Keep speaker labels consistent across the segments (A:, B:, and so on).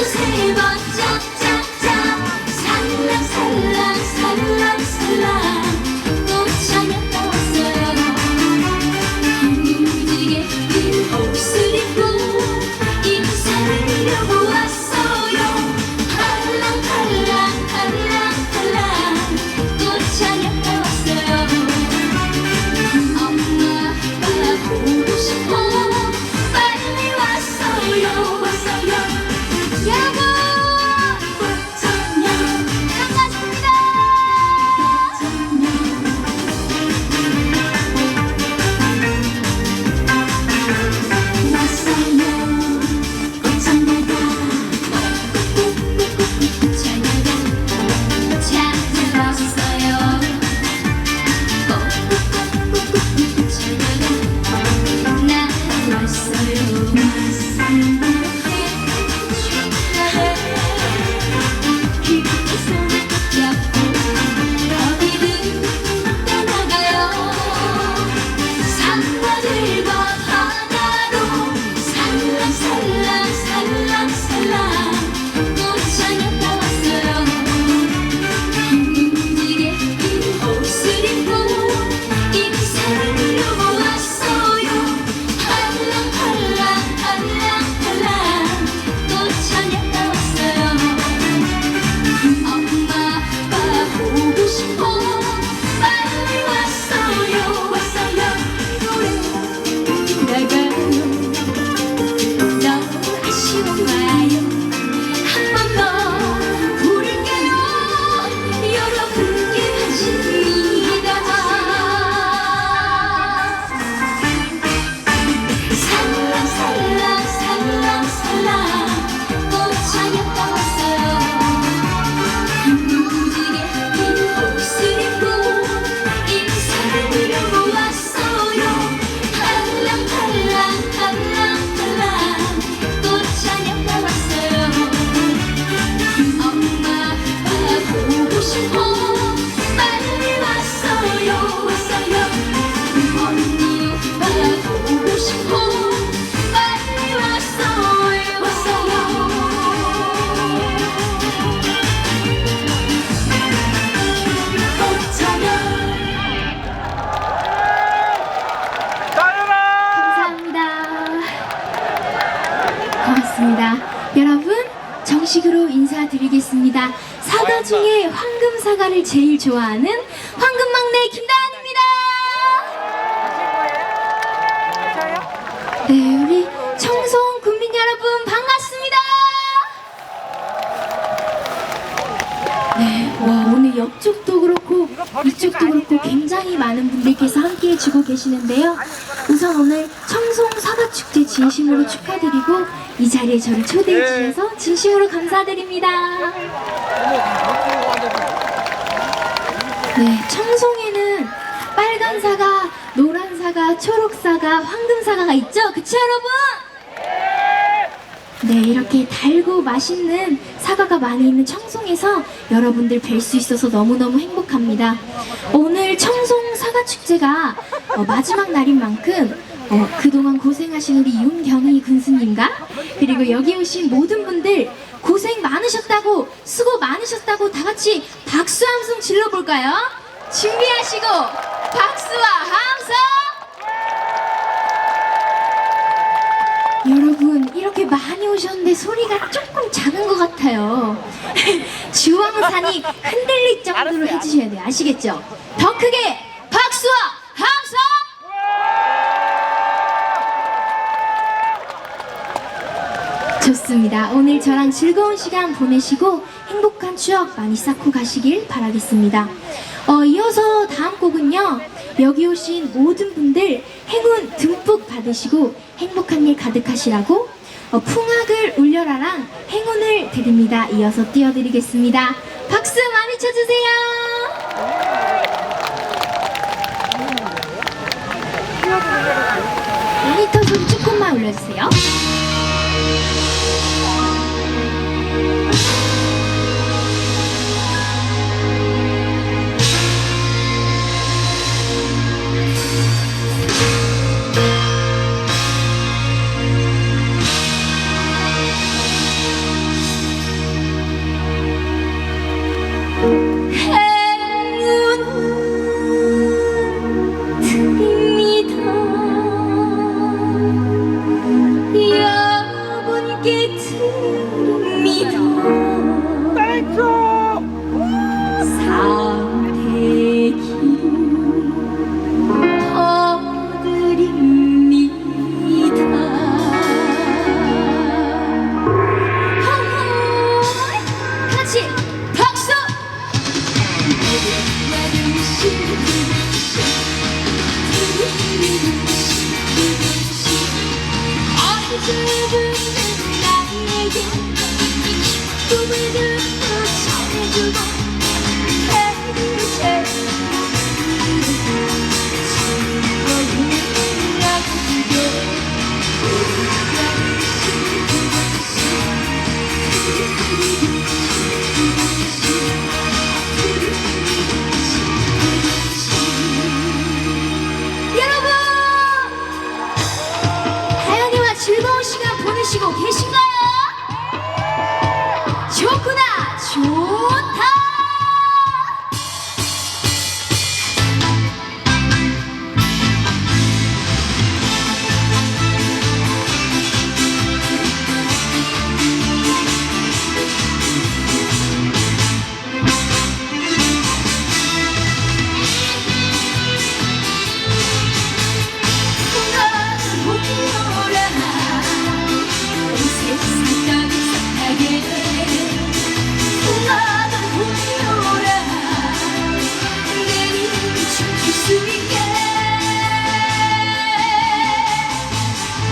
A: just hang on. 드리겠습니다. 사과 중에 황금 사과를 제일 좋아하는 황금 막내 김다은입니다. 네, 우리 청송 국민 여러분 반갑습니다. 네, 와 오늘 옆쪽도 그렇고 이쪽도 그렇고 굉장히 많은 분들께서 함께해 주고 계시는데요. 우선 오늘 청송 사과축제 진심으로 축하드리고 이 자리에 저를 초대해 주셔서 진심으로 감사드립니다. 네, 청송에는 빨간 사과, 노란 사과, 초록 사과, 황금 사과가 있죠? 그쵸 여러분? 네, 이렇게 달고 맛있는 사과가 많이 있는 청송에서 여러분들 뵐 수 있어서 너무너무 행복합니다. 오늘 청송 사과 축제가 어, 마지막 날인 만큼 어, 그동안 고생하신 우리 윤경희 군수님과 그리고 여기 오신 모든 분들 고생 많으셨다고 수고 많으셨다고 다 같이 박수 함성 질러볼까요? 준비하시고 박수와 함성! 여러분 이렇게 많이 오셨는데 소리가 조금 작은 것 같아요. 주황산이 흔들릴 정도로 해주셔야 돼요. 아시겠죠? 더 크게 박수와 함성! 좋습니다. 오늘 저랑 즐거운 시간 보내시고 행복한 추억 많이 쌓고 가시길 바라겠습니다. 어, 이어서 다음 곡은요. 여기 오신 모든 분들 행운 듬뿍 받으시고 행복한 일 가득하시라고 어, 풍악을 울려라랑 행운을 드립니다. 이어서 띄워드리겠습니다. 박수 많이 쳐주세요. 모니터 소리 조금만 올려주세요. Artık 계신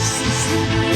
A: This is the way.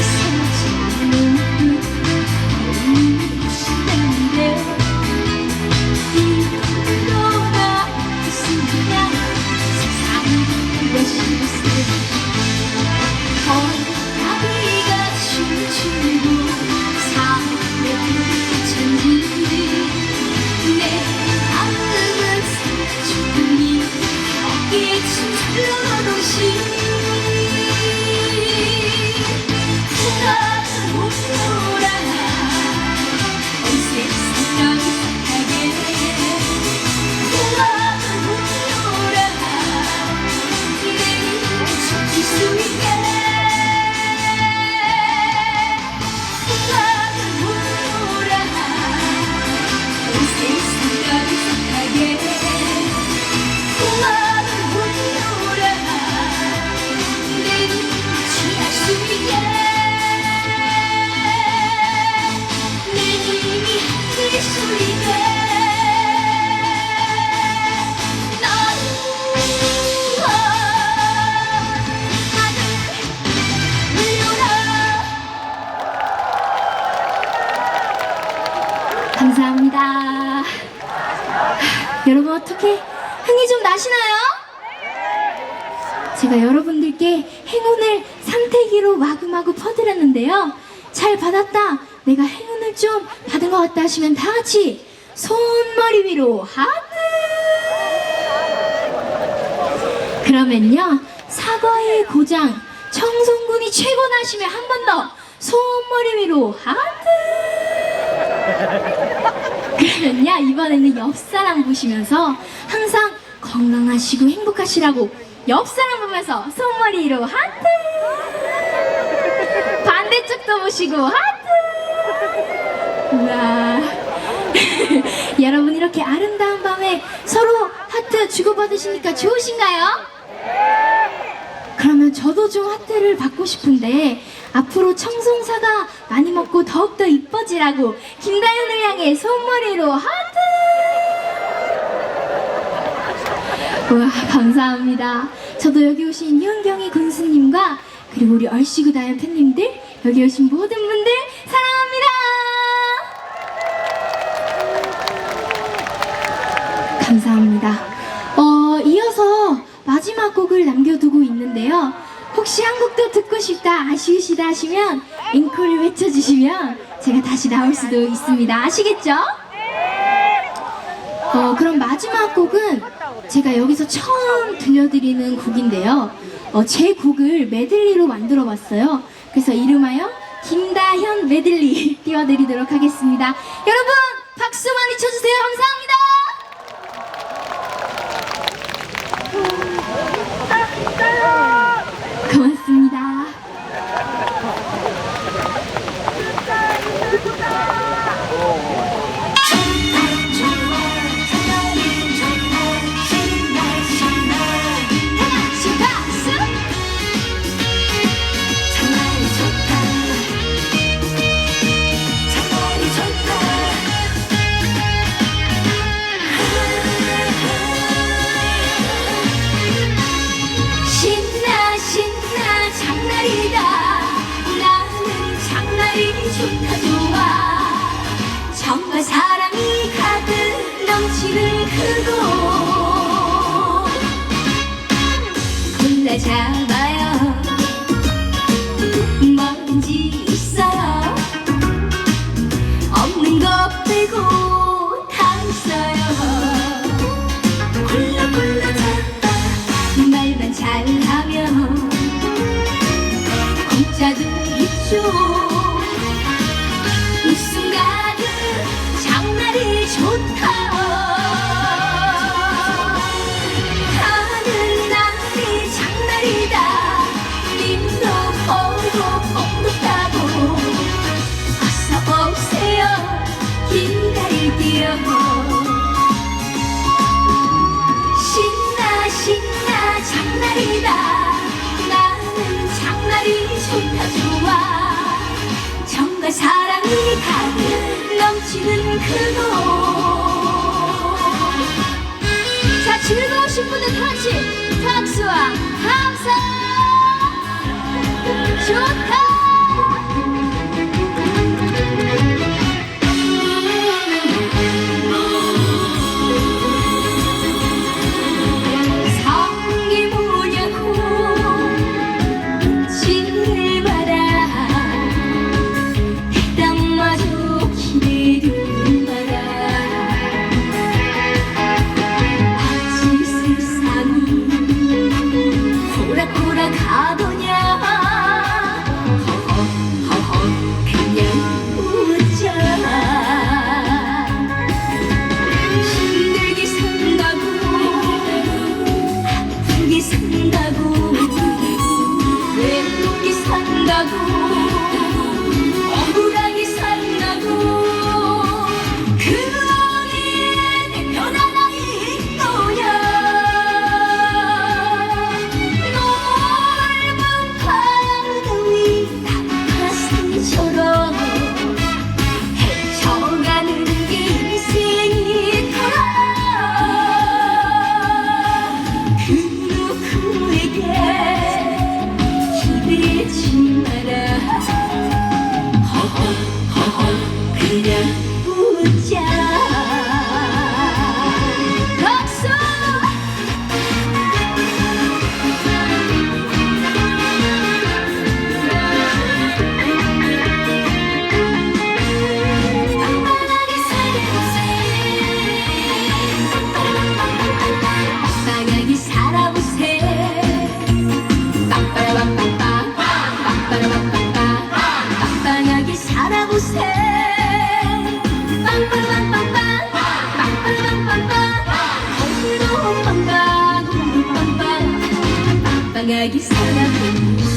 A: 여러분 어떻게 흥이 좀 나시나요? 제가 여러분들께 행운을 삼태기로 마구마구 퍼드렸는데요. 잘 받았다. 내가 행운을 좀 받은 것 같다 하시면 다 같이 손머리 위로 하트. 그러면요 사과의 고장 청송군이 최고다 하시면 한 번 더 손머리 위로 하트. 그러면요 이번에는 옆 사람 보시면서 항상 건강하시고 행복하시라고 옆 사람 보면서 손머리 위로 하트. 반대쪽도 보시고 하트. 우와. 여러분 이렇게 아름다운 밤에 서로 하트 주고받으시니까 좋으신가요? 그러면 저도 좀 하트를 받고 싶은데 앞으로 청송사가 많이 먹고 더욱더 이뻐지라고 김다현을 향해 손머리로 하트! 우와 감사합니다. 저도 여기 오신 이은경이 군수님과 그리고 우리 얼씨구 다현 팬님들 여기 오신 모든 분들 사랑합니다. 감사합니다. 어, 이어서 마지막 곡을 남겨두고 있는데요. 혹시 한 곡도 듣고 싶다, 아쉬우시다 하시면 앵콜을 외쳐주시면 제가 다시 나올 수도 있습니다. 아시겠죠? 어, 그럼 마지막 곡은 제가 여기서 처음 들려드리는 곡인데요. 어, 제 곡을 메들리로 만들어 봤어요. 그래서 이름하여 김다현 메들리 띄워드리도록 하겠습니다. 여러분, 박수 많이 쳐주세요. 감사합니다. 고
B: because town. 넘치는 그곳
A: 자 즐거우신 분들 다 같이 박수와 함성! 좋다 Bilmeden 長木空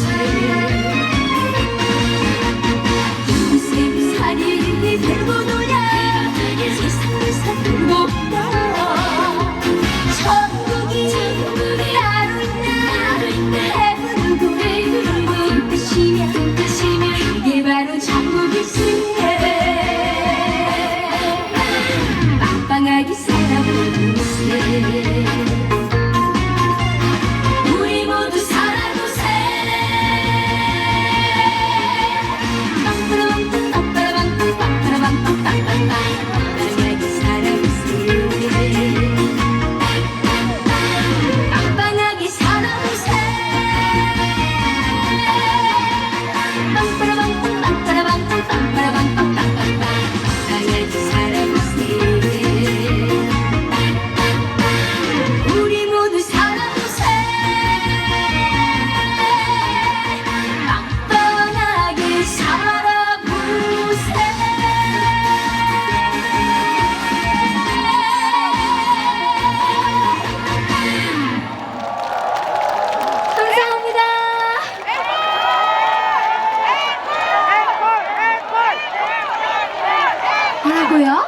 A: 뭐라고요?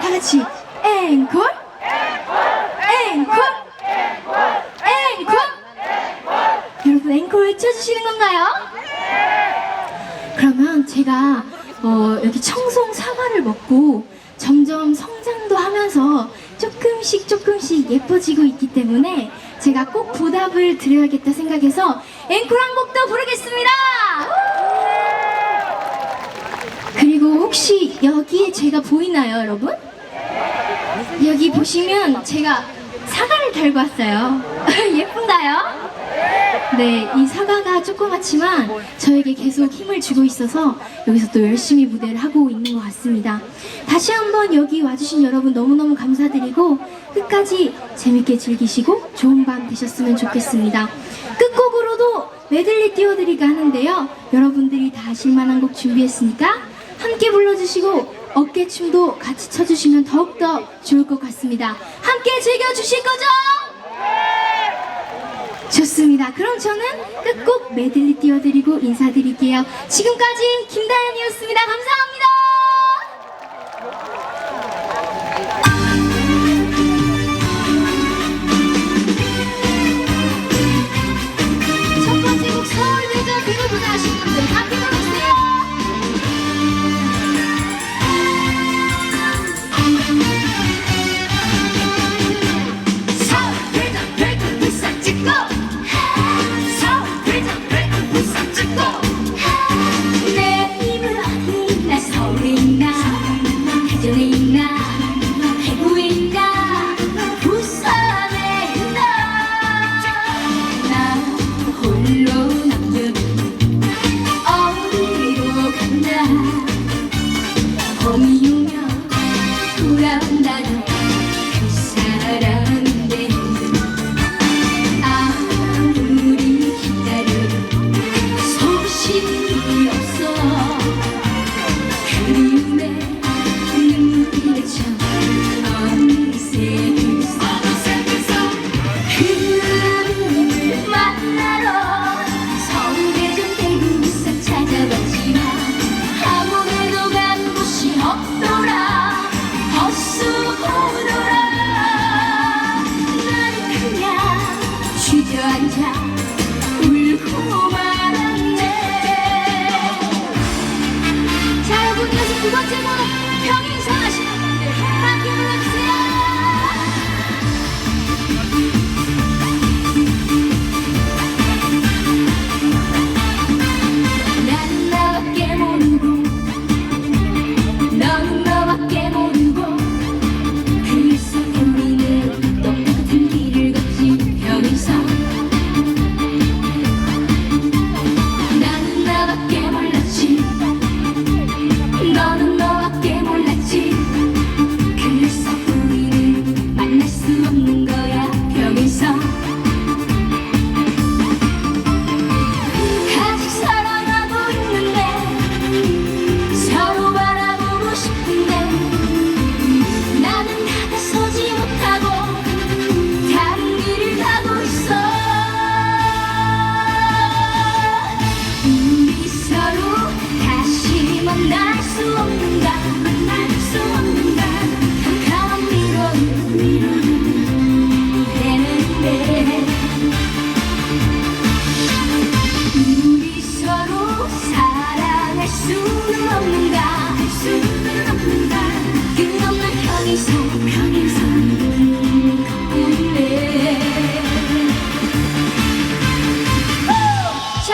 A: 다 같이 앵콜 앵콜 앵콜 여러분 앵콜 외쳐주시는 건가요? 그러면 제가 어, 여기 청송 사과를 먹고 점점 성장도 하면서 조금씩 조금씩 예뻐지고 있기 때문에 제가 꼭 보답을 드려야겠다 생각해서 앵콜 한 곡도 부르겠습니다. 그리고 혹시 여기에 제가 보이나요, 여러분? 여기 보시면 제가 사과를 달고 왔어요. 예쁜가요? 네, 이 사과가 조그맣지만 저에게 계속 힘을 주고 있어서 여기서 또 열심히 무대를 하고 있는 것 같습니다. 다시 한번 여기 와주신 여러분 너무너무 감사드리고 끝까지 재밌게 즐기시고 좋은 밤 되셨으면 좋겠습니다. 끝곡으로도 메들리 띄워드리가 하는데요. 여러분들이 다 아실만한 곡 준비했으니까 함께 불러주시고 어깨춤도 같이 춰주시면 더욱더 좋을 것 같습니다. 함께 즐겨주실 거죠? 좋습니다. 그럼 저는 끝곡 메들리 띄워드리고 인사드릴게요. 지금까지 김다현이었습니다. 감사합니다.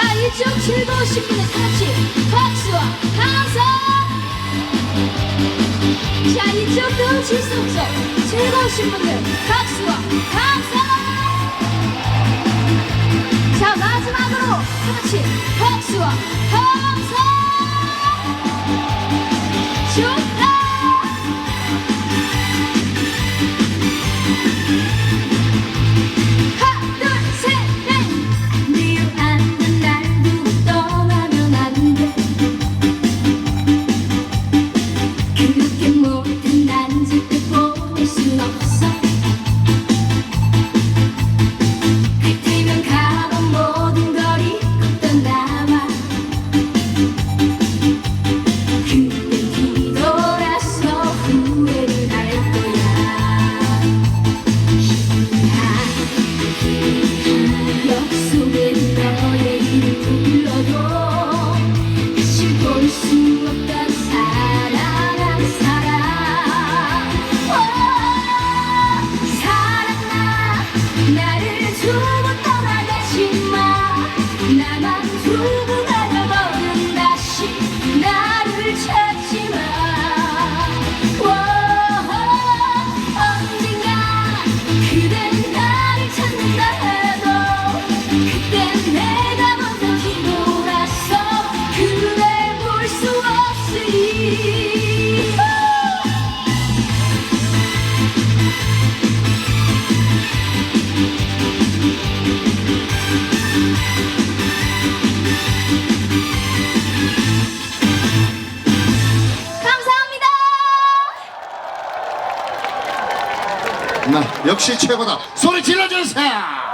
B: 자,
A: 이쪽 즐거운 10분에 같이 박수와 감사! 자, 이쪽도 질수 없어. 즐거우신 분들 박수와 감사! 자, 마지막으로 같이 박수와 감사! 좋다!
C: 최고다. 소리 질러주세요.